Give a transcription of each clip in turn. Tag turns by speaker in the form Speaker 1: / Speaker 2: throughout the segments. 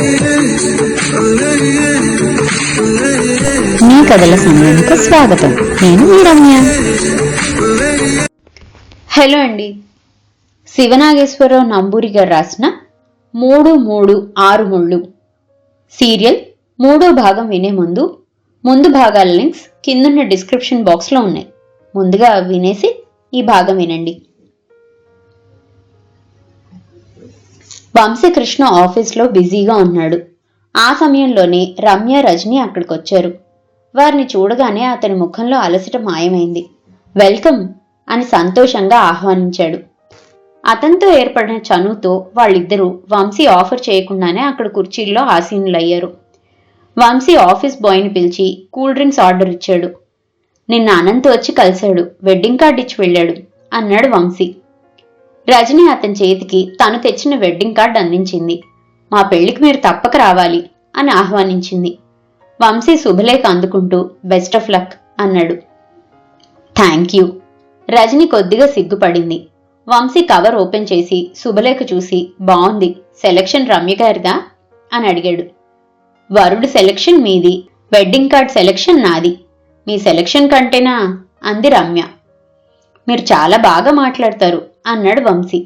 Speaker 1: మీ కథల సమయానికి స్వాగతం. నేను మీ రమ్య.
Speaker 2: హలో అండి. శివనాగేశ్వరరావు నంబూరి గారు రాసిన మూడు మూడు ఆరు ముళ్ళు. సీరియల్ మూడో భాగం వినే ముందు ముందు భాగాల లింక్స్ కిందున్న డిస్క్రిప్షన్ బాక్స్లో ఉన్నాయి. ముందుగా వినేసి ఈ భాగం వినండి. వంశీకృష్ణ ఆఫీస్లో బిజీగా ఉన్నాడు. ఆ సమయంలోనే రమ్య రజని అక్కడికి వచ్చారు వారిని చూడగానే అతని ముఖంలో అలసట మాయమైంది. వెల్కమ్ అని సంతోషంగా ఆహ్వానించాడు. అతనితో ఏర్పడిన చనువుతో వాళ్ళిద్దరూ వంశీ ఆఫర్ చేయకుండానే అక్కడ కుర్చీల్లో ఆసీనులయ్యారు. వంశీ ఆఫీస్ బాయ్ని పిలిచి కూల్ డ్రింక్స్ ఆర్డర్ ఇచ్చాడు. నిన్న అనంత్ వచ్చి కలిశాడు. వెడ్డింగ్ కార్డ్ ఇచ్చి వెళ్ళాడు అన్నాడు వంశీ. రజని అతని చేతికి తను తెచ్చిన వెడ్డింగ్ కార్డ్ అందించింది. మా పెళ్ళికి మీరు తప్పక రావాలి అని ఆహ్వానించింది. వంశీ శుభలేఖ అందుకుంటూ బెస్ట్ ఆఫ్ లక్ అన్నాడు. థ్యాంక్ యూ రజని కొద్దిగా సిగ్గుపడింది. వంశీ కవర్ ఓపెన్ చేసి శుభలేఖ చూసి బాగుంది. సెలక్షన్ రమ్య గారిదా? అని అడిగాడు. వరుడు సెలక్షన్ మీది వెడ్డింగ్ కార్డ్ సెలక్షన్ నాది. మీ సెలక్షన్ కంటేనా? అంది రమ్య. మీరు చాలా బాగా మాట్లాడతారు. అన్నాడు వంశీ.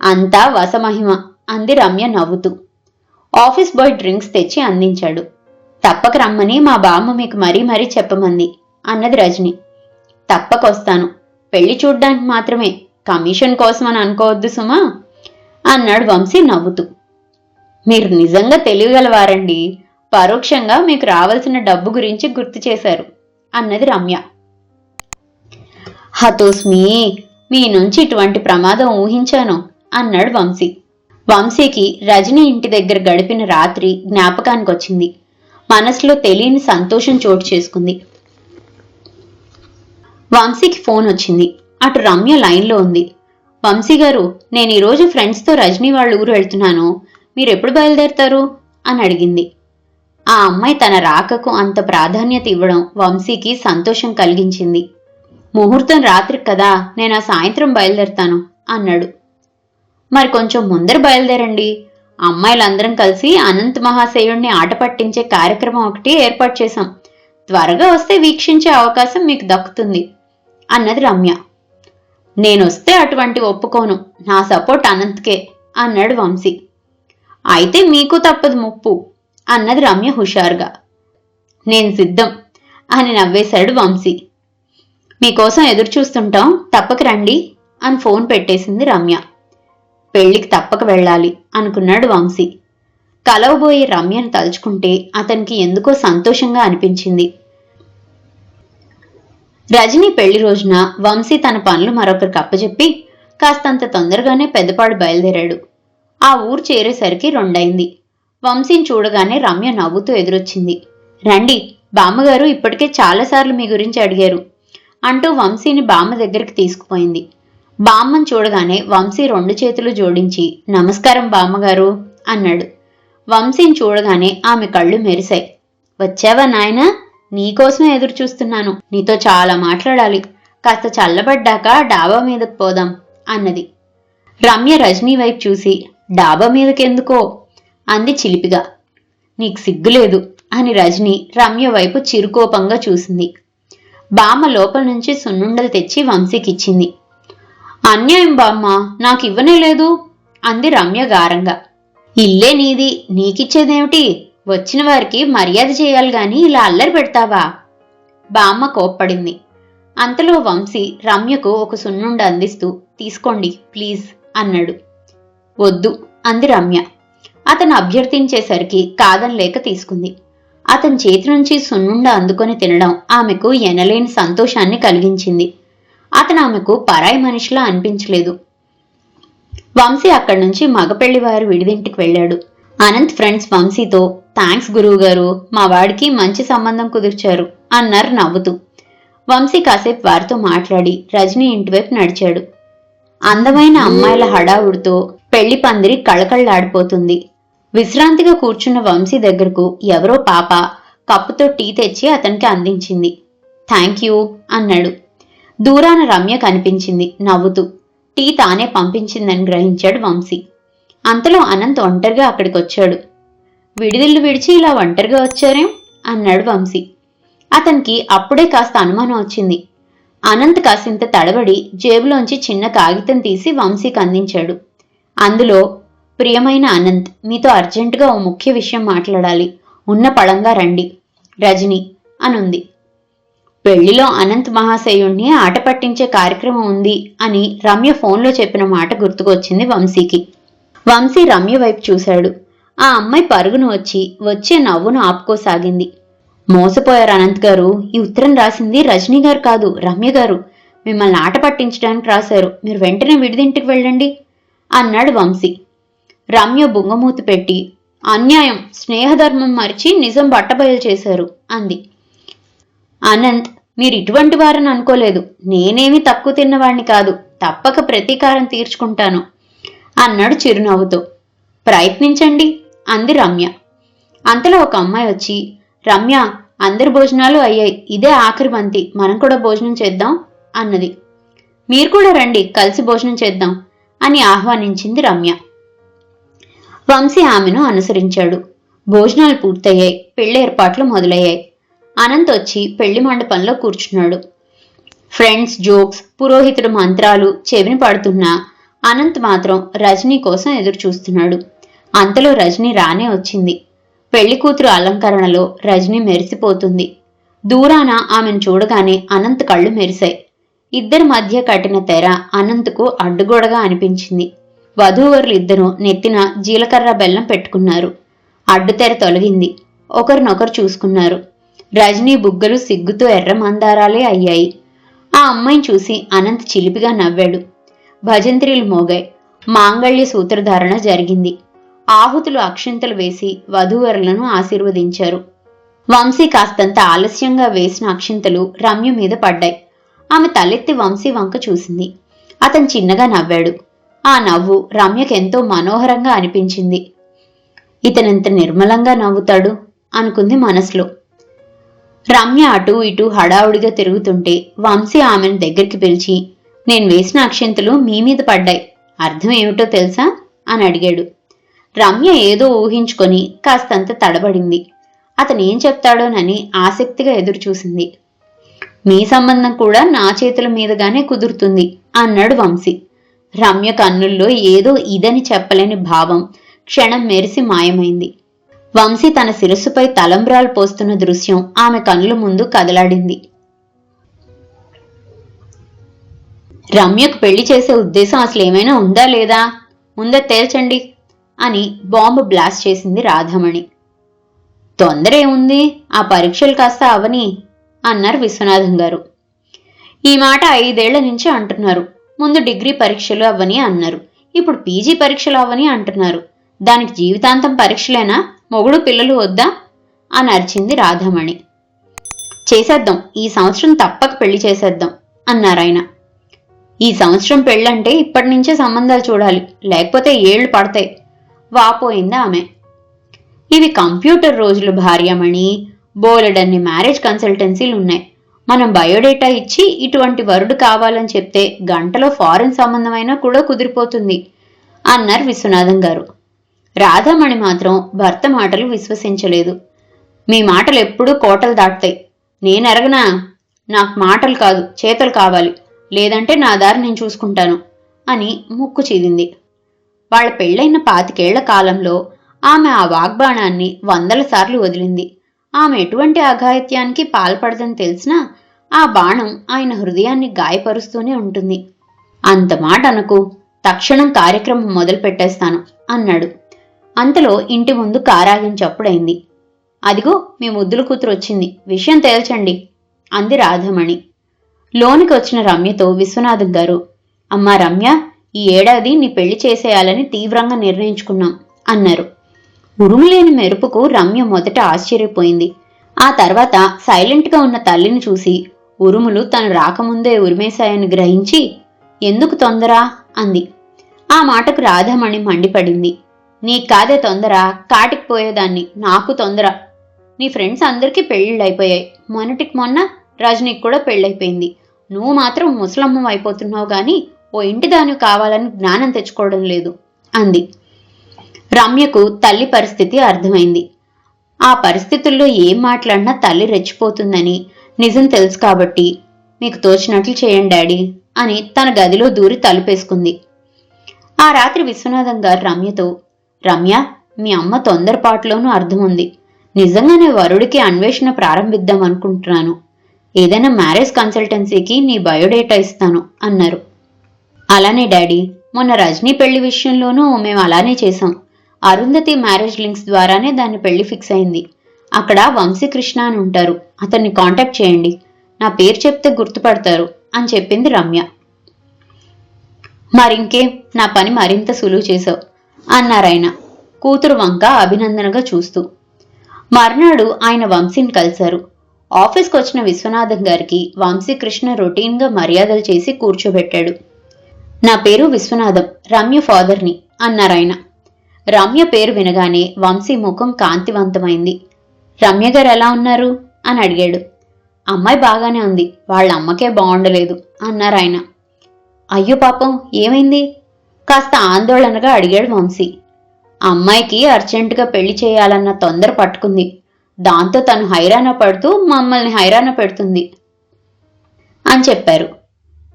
Speaker 2: అంతా వసమహిమ అంది రమ్య నవ్వుతూ. ఆఫీస్ బాయ్ డ్రింక్స్ తెచ్చి అందించాడు. తప్పక రమ్మని మా బామ్మ మీకు మరీ మరీ చెప్పమంది అన్నది రజని. తప్పకొస్తాను పెళ్ళి చూడ్డానికి మాత్రమే కమిషన్ కోసం అని అనుకోవద్దు సుమా అన్నాడు వంశీ నవ్వుతూ. మీరు నిజంగా తెలియగలవారండి పరోక్షంగా మీకు రావాల్సిన డబ్బు గురించి గుర్తు చేశారు అన్నది రమ్య. హతోస్మి మీ నుంచి ఇటువంటి ప్రమాదం ఊహించాను అన్నాడు వంశీ. వంశీకి రజని ఇంటి దగ్గర గడిపిన రాత్రి జ్ఞాపకానికి వచ్చింది మనసులో తెలియని సంతోషం చోటు చేసుకుంది. వంశీకి ఫోన్ వచ్చింది. అటు రమ్య లైన్లో ఉంది. వంశీ గారు నేను ఈరోజు ఫ్రెండ్స్తో రజనీ వాళ్ళ ఊరు వెళ్తున్నాను. మీరు ఎప్పుడు బయలుదేరతారు? అని అడిగింది. ఆ అమ్మాయి తన రాకకు అంత ప్రాధాన్యత ఇవ్వడం వంశీకి సంతోషం కలిగించింది. ముహూర్తం రాత్రి కదా నేను ఆ సాయంత్రం బయలుదేరుతాను అన్నాడు. మరి కొంచెం ముందర బయలుదేరండి. అమ్మాయిలందరం కలిసి అనంత్ మహాశయుణ్ణి ఆట పట్టించే కార్యక్రమం ఒకటి ఏర్పాటు చేశాం. త్వరగా వస్తే వీక్షించే అవకాశం మీకు దక్కుతుంది అన్నది రమ్య. నేనొస్తే అటువంటి ఒప్పుకోను నా సపోర్ట్ అనంత్కే అన్నాడు వంశీ. అయితే మీకు తప్పదు ముప్పు అన్నది రమ్య హుషారుగా. నేను సిద్ధం అని నవ్వేశాడు వంశీ. మీకోసం ఎదురు చూస్తుంటాం తప్పక రండి అని ఫోన్ పెట్టేసింది రమ్య. పెళ్ళికి తప్పక వెళ్ళాలి అనుకున్నాడు వంశీ. కలవబోయే రమ్యను తలుచుకుంటే అతనికి ఎందుకో సంతోషంగా అనిపించింది. రజని పెళ్ళి రోజున వంశీ తన పనులు మరొకరికి అప్పచెప్పి కాస్తంత తొందరగానే పెద్దపాడు బయలుదేరాడు. ఆ ఊరు చేరేసరికి రెండైంది. వంశీని చూడగానే రమ్య నవ్వుతూ ఎదురొచ్చింది. రండి బామ్మగారు ఇప్పటికే చాలాసార్లు మీ గురించి అడిగారు. అంటూ వంశీని బామ్మ దగ్గరికి తీసుకుపోయింది. బామ్మని చూడగానే వంశీ రెండు చేతులు జోడించి నమస్కారం బామ్మగారు అన్నాడు. వంశీని చూడగానే ఆమె కళ్ళు మెరిశాయి. వచ్చావా నాయనా? నీకోసమే ఎదురు చూస్తున్నాను. నీతో చాలా మాట్లాడాలి. కాస్త చల్లబడ్డాక డాబా మీదకు పోదాం అన్నది. రమ్య రజనీ వైపు చూసి డాబా మీదకెందుకో? అంది చిలిపిగా. నీకు సిగ్గులేదు అని రజని రమ్య వైపు చిరుకోపంగా చూసింది. బామ్మ లోపల నుంచి సున్నుండలు తెచ్చి వంశీకిచ్చింది. అన్యాయం బామ్మ నాకు ఇవ్వనే లేదు అంది రమ్య గారంగా. ఇల్లే నీది నీకిచ్చేదేమిటి? వచ్చిన వారికి మర్యాద చేయాలి గాని ఇలా అల్లరి పెడతావా? బామ్మ కోప్పడింది. అంతలో వంశీ రమ్యకు ఒక సున్నుండ అందిస్తూ తీసుకోండి ప్లీజ్ అన్నాడు. వద్దు అంది రమ్య. అతను అభ్యర్థించేసరికి కాదనలేక తీసుకుంది. అతని చేతి నుంచి సున్నుండ అందుకొని తినడం ఆమెకు ఎనలేని సంతోషాన్ని కలిగించింది. అతను ఆమెకు పరాయి మనిషిలా అనిపించలేదు. వంశీ అక్కడి నుంచి మగపెళ్ళి వారు విడిదింటికి వెళ్ళాడు. అనంత్ ఫ్రెండ్స్ వంశీతో థ్యాంక్స్ గురువు గారు మా వాడికి మంచి సంబంధం కుదిర్చారు అన్నారు నవ్వుతూ. వంశీ కాసేపు వారితో మాట్లాడి రజనీ ఇంటివైపు నడిచాడు. అందమైన అమ్మాయిల హడావుడితో పెళ్ళి పందిరి కళకళలాడిపోతుంది. విశ్రాంతిగా కూర్చున్న వంశీ దగ్గరకు ఎవరో పాప కప్పుతో టీ తెచ్చి అతనికి అందించింది. థ్యాంక్ యూ అన్నాడు. దూరాన రమ్య కనిపించింది నవ్వుతూ. టీ తానే పంపించిందని గ్రహించాడు వంశీ. అంతలో అనంత్ ఒంటరిగా అక్కడికొచ్చాడు. విడిదిల్లు విడిచి ఇలా ఒంటరిగా వచ్చారేం? అన్నాడు వంశీ. అతనికి అప్పుడే కాస్త అనుమానం వచ్చింది. అనంత్ కాసింత తడబడి జేబులోంచి చిన్న కాగితం తీసి వంశీకి అందించాడు. అందులో ప్రియమైన అనంత్ మీతో అర్జెంటుగా ఓ ముఖ్య విషయం మాట్లాడాలి. ఉన్న పళంగా రండి. రజని అనుంది. పెళ్ళిలో అనంత్ మహాశయుణ్ణి ఆట పట్టించే కార్యక్రమం ఉంది అని రమ్య ఫోన్లో చెప్పిన మాట గుర్తుకొచ్చింది వంశీకి. వంశీ రమ్య వైపు చూశాడు. ఆ అమ్మాయి పరుగును వచ్చి వచ్చే నవ్వును ఆపుకోసాగింది. మోసపోయారు అనంత్ గారు. ఈ ఉత్తరం రాసింది రజనీ గారు కాదు రమ్య గారు. మిమ్మల్ని ఆట పట్టించడానికి రాశారు. మీరు వెంటనే విడిదింటికి వెళ్ళండి అన్నాడు వంశీ. రమ్య బుంగమూతి పెట్టి అన్యాయం స్నేహధర్మం మరిచి నిజం బట్టబయలు చేశారు అంది. అనంత్ మీరు ఇటువంటి వారని అనుకోలేదు. నేనేమి తక్కువ తిన్నవాణ్ణి కాదు. తప్పక ప్రతీకారం తీర్చుకుంటాను అన్నాడు చిరునవ్వుతో. ప్రయత్నించండి అంది రమ్య. అంతలో ఒక అమ్మాయి వచ్చి రమ్య అందరి భోజనాలు అయ్యాయి. ఇదే ఆఖరి బంతి. మనం కూడా భోజనం చేద్దాం అన్నది. మీరు కూడా రండి. కలిసి భోజనం చేద్దాం అని ఆహ్వానించింది రమ్య. వంశీ ఆమెను అనుసరించాడు. భోజనాలు పూర్తయ్యాయి. పెళ్ళి ఏర్పాట్లు మొదలయ్యాయి. అనంత్ వచ్చి పెళ్ళి మండపంలో కూర్చున్నాడు. ఫ్రెండ్స్ జోక్స్ పురోహితుడు మంత్రాలు చెవిని పడుతున్నా అనంత్ మాత్రం రజనీ కోసం ఎదురు చూస్తున్నాడు అంతలో రజనీ రానే వచ్చింది. పెళ్ళి కూతురు అలంకరణలో రజనీ మెరిసిపోతుంది. దూరాన ఆమెను చూడగానే అనంత్ కళ్ళు మెరిశాయి. ఇద్దరి మధ్య కట్టిన తెర అనంత్కు అడ్డుగోడగా అనిపించింది. వధూవరులిద్దరూ నెత్తిన జీలకర్ర బెల్లం పెట్టుకున్నారు. అడ్డుతెర తొలగింది. ఒకరినొకరు చూసుకున్నారు. రజనీ బుగ్గలు సిగ్గుతో ఎర్ర మందారాలే అయ్యాయి. ఆ అమ్మాయిని చూసి అనంత్ చిలిపిగా నవ్వాడు. భజంత్రీలు మోగాయి. మాంగళ్య సూత్రధారణ జరిగింది. ఆహుతులు అక్షింతలు వేసి వధూవరులను ఆశీర్వదించారు. వంశీ కాస్తంత ఆలస్యంగా వేసిన అక్షింతలు రమ్య మీద పడ్డాయి. ఆమె తలెత్తి వంశీ వంక చూసింది. అతను చిన్నగా నవ్వాడు. ఆ నవ్వు రమ్యకెంతో మనోహరంగా అనిపించింది. ఇతనెంత నిర్మలంగా నవ్వుతాడు? అనుకుంది మనసులో. రమ్య అటు ఇటు హడావుడిగా తిరుగుతుంటే వంశీ ఆమెను దగ్గరికి పిలిచి నేను వేసిన అక్షంతులు మీ మీద పడ్డాయి. అర్థం ఏమిటో తెలుసా? అని అడిగాడు. రమ్య ఏదో ఊహించుకొని కాస్తంత తడబడింది. అతను ఏం చెప్తాడోనని ఆసక్తిగా ఎదురుచూసింది. మీ సంబంధం కూడా నా చేతుల మీదుగానే కుదురుతుంది అన్నాడు వంశీ. రమ్య కన్నుల్లో ఏదో ఇదని చెప్పలేని భావం క్షణం మెరిసి మాయమైంది. వంశీ తన శిరస్సుపై తలంబ్రాలు పోస్తున్న దృశ్యం ఆమె కన్నుల ముందు కదలాడింది. రమ్యకు పెళ్ళి చేసే ఉద్దేశం అసలు ఏమైనా ఉందా లేదా? ఉందా తేల్చండి అని బాంబు బ్లాస్ట్ చేసింది రాధామణి. తొందర ఏముంది ఆ పరీక్షలు కాస్త అవని అన్నారు విశ్వనాథం గారు. ఈ మాట ఐదేళ్ళ నుంచి అంటున్నారు. ముందు డిగ్రీ పరీక్షలు అవ్వని అన్నారు. ఇప్పుడు పీజీ పరీక్షలు అవ్వని అంటున్నారు. దానికి జీవితాంతం పరీక్షలేనా? మొగుడు పిల్లలు వద్దా? అని అరిచింది రాధామణి. చేసేద్దాం. ఈ సంవత్సరం తప్పక పెళ్ళి చేసేద్దాం అన్నారాయన ఈ సంవత్సరం పెళ్ళంటే ఇప్పటి నుంచే సంబంధాలు చూడాలి. లేకపోతే ఏళ్ళు పడతాయి. వాపోయింది ఆమె. ఇవి కంప్యూటర్ రోజులు భార్యమణి. బోలెడన్ని మ్యారేజ్ కన్సల్టెన్సీలు ఉన్నాయి మనం బయోడేటా ఇచ్చి ఇటువంటి వరుడు కావాలని చెప్తే గంటలో ఫారెన్ సంబంధమైనా కూడా కుదిరిపోతుంది అన్నారు విశ్వనాథం గారు. రాధామణి మాత్రం భర్త మాటలు విశ్వసించలేదు. మీ మాటలు ఎప్పుడూ కోటలు దాటుతాయి. నేను నాకు మాటలు కాదు చేతలు కావాలి. లేదంటే నా దారి నేను చూసుకుంటాను అని ముక్కు చీదింది. వాళ్ళ పెళ్ళైన పాతికేళ్ళ కాలంలో ఆమె ఆ వాగ్బాణాన్ని వందల సార్లు వదిలింది. ఆమె ఎటువంటి అఘాయిత్యానికి పాల్పడదని తెలిసినా ఆ బాణం ఆయన హృదయాన్ని గాయపరుస్తూనే ఉంటుంది. అంత మాట అనకు తక్షణం కార్యక్రమం మొదలు పెట్టేస్తాను అన్నాడు. అంతలో ఇంటి ముందు కారాగిన చప్పుడైంది. అదిగో మీ ముద్దుల కూతురు వచ్చింది. విషయం తేల్చండి అంది రాధమణి. లోనికి వచ్చిన రమ్యతో విశ్వనాథం గారు అమ్మా రమ్య ఈ ఏడాది నీ పెళ్ళి చేసేయాలని తీవ్రంగా నిర్ణయించుకున్నాం అన్నారు. ఉరుములేని మెరుపుకు రమ్య మొదట ఆశ్చర్యపోయింది. ఆ తర్వాత సైలెంట్గా ఉన్న తల్లిని చూసి ఉరుములు తను రాకముందే ఉరిమేశాయని గ్రహించి ఎందుకు తొందర అంది. ఆ మాటకు రాధమణి మండిపడింది. నీకు కాదే తొందర కాటికి పోయేదాన్ని నాకు తొందర. నీ ఫ్రెండ్స్ అందరికీ పెళ్ళిళ్ళు అయిపోయాయి మొన్నటికి మొన్న రజనీకి కూడా పెళ్ళైపోయింది. నువ్వు మాత్రం ముసలమ్మం అయిపోతున్నావు కానీ ఓ ఇంటి దాని కావాలని జ్ఞానం తెచ్చుకోవడం లేదు అంది. రమ్యకు తల్లి పరిస్థితి అర్థమైంది. ఆ పరిస్థితుల్లో ఏం మాట్లాడినా తల్లి రెచ్చిపోతుందని నిజం తెలుసు కాబట్టి మీకు తోచినట్లు చేయండి డాడీ అని తన గదిలో దూరి తలుపేసుకుంది. ఆ రాత్రి విశ్వనాథం గారు రమ్యతో రమ్య మీ అమ్మ తొందరపాటులోనూ అర్థం ఉంది నిజంగానే వరుడికి అన్వేషణ ప్రారంభిద్దాం అనుకుంటున్నాను. ఏదైనా మ్యారేజ్ కన్సల్టెన్సీకి నీ బయోడేటా ఇస్తాను అన్నారు. అలానే డాడీ మొన్న రజనీ పెళ్ళి విషయంలోనూ మేము అలానే చేసాం అరుంధతి మ్యారేజ్ లింక్స్ ద్వారానే దాని పెళ్ళి ఫిక్స్ అయింది. అక్కడ వంశీకృష్ణ అని ఉంటారు. అతన్ని కాంటాక్ట్ చేయండి. నా పేరు చెప్తే గుర్తుపడతారు అని చెప్పింది రమ్య. మరింకే నా పని మరింత సులువు చేశావు అన్నారాయన కూతురు వంక అభినందనగా చూస్తూ. మర్నాడు ఆయన వంశీని కలిశారు. ఆఫీస్కి వచ్చిన విశ్వనాథం గారికి వంశీకృష్ణ రొటీన్గా మర్యాదలు చేసి కూర్చోబెట్టాడు. నా పేరు విశ్వనాథం రమ్య ఫాదర్ని అన్నారాయన రమ్య పేరు వినగానే వంశీ ముఖం కాంతివంతమైంది. రమ్య గారు ఎలా ఉన్నారు? అని అడిగాడు. అమ్మాయి బాగానే ఉంది వాళ్ళ అమ్మకే బాగుండలేదు అన్నారు ఆయన. అయ్యో పాపం ఏమైంది? కాస్త ఆందోళనగా అడిగాడు వంశీ. అమ్మాయికి అర్జెంటుగా పెళ్ళి చేయాలన్న తొందర పట్టుకుంది. దాంతో తను హైరాణ పడుతూ మమ్మల్ని హైరాణ పెడుతుంది అని చెప్పారు.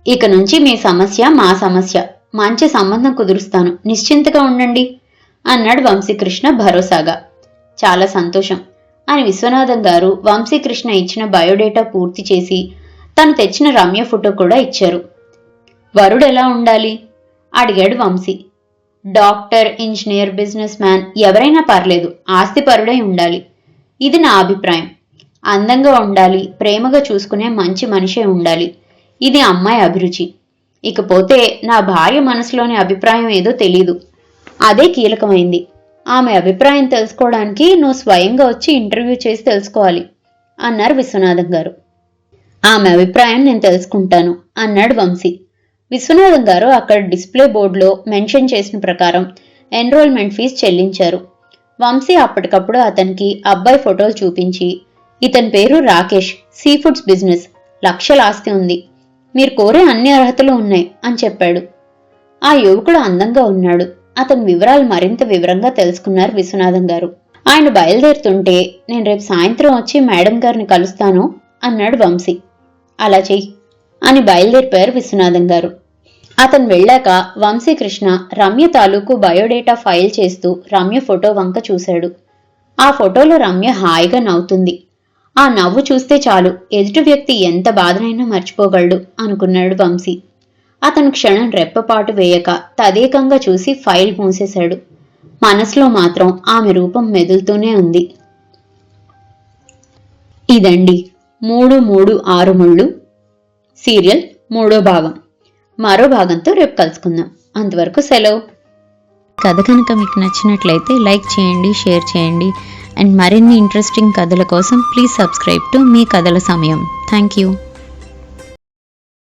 Speaker 2: ఇక నుంచి మీ సమస్య మా సమస్య. మంచి సంబంధం కుదురుస్తాను. నిశ్చింతగా ఉండండి. అన్నాడు వంశీకృష్ణ భరోసాగా. చాలా సంతోషం అని విశ్వనాథం గారు వంశీకృష్ణ ఇచ్చిన బయోడేటా పూర్తి చేసి తను తెచ్చిన రమ్య ఫోటో కూడా ఇచ్చారు. వరుడు ఎలా ఉండాలి? అడిగాడు Vamsi. Doctor engineer businessman ఎవరైనా పర్లేదు ఆస్తిపరుడై ఉండాలి. ఇది నా అభిప్రాయం. అందంగా ఉండాలి ప్రేమగా చూసుకునే మంచి మనిషే ఉండాలి. ఇది అమ్మాయి అభిరుచి. ఇకపోతే నా భార్య మనసులోని అభిప్రాయం ఏదో తెలీదు. అదే కీలకమైంది. ఆమె అభిప్రాయం తెలుసుకోవడానికి నువ్వు స్వయంగా వచ్చి ఇంటర్వ్యూ చేసి తెలుసుకోవాలి అన్నారు విశ్వనాథం గారు. ఆమె అభిప్రాయం నేను తెలుసుకుంటాను అన్నాడు వంశీ. విశ్వనాథం గారు అక్కడ డిస్ప్లే బోర్డులో మెన్షన్ చేసిన ప్రకారం ఎన్రోల్మెంట్ ఫీజు చెల్లించారు. వంశీ అప్పటికప్పుడు అతనికి అబ్బాయి ఫోటోలు చూపించి ఇతని పేరు రాకేష్ సీ ఫుడ్స్ బిజినెస్ లక్షల ఆస్తి ఉంది మీరు కోరే అన్ని అర్హతలు ఉన్నాయి అని చెప్పాడు. ఆ యువకుడు అందంగా ఉన్నాడు. అతని వివరాలు మరింత వివరంగా తెలుసుకున్నారు విశ్వనాథం గారు. ఆయన బయలుదేరుతుంటే నేను రేపు సాయంత్రం వచ్చి మేడం గారిని కలుస్తాను అన్నాడు వంశీ. అలా చెయ్యి అని బయలుదేరిపోయారు విశ్వనాథం గారు. అతను వెళ్ళాక వంశీకృష్ణ రమ్య తాలూకు బయోడేటా ఫైల్ చేస్తూ రమ్య ఫోటో వంక చూశాడు. ఆ ఫోటోలో రమ్య హాయిగా నవ్వుతుంది. ఆ నవ్వు చూస్తే చాలు. ఎదుటి వ్యక్తి ఎంత బాధనైనా మర్చిపోగలడు అనుకున్నాడు వంశీ. అతను క్షణం రెప్పపాటు వేయక తదేకంగా చూసి ఫైల్ మూసేశాడు. మనసులో మాత్రం ఆమె రూపం మెదులుతూనే ఉంది. ఇదండి మూడు మూడు ఆరు ముళ్ళు. సీరియల్ మూడో భాగం. మరో భాగంతో రేపు కలుసుకుందాం. అంతవరకు సెలవు.
Speaker 1: కథ కనుక మీకు నచ్చినట్లయితే లైక్ చేయండి షేర్ చేయండి. అండ్ మరిన్ని ఇంట్రెస్టింగ్ కథల కోసం ప్లీజ్ సబ్స్క్రైబ్ టు మీ కథల సమయం. Thank you.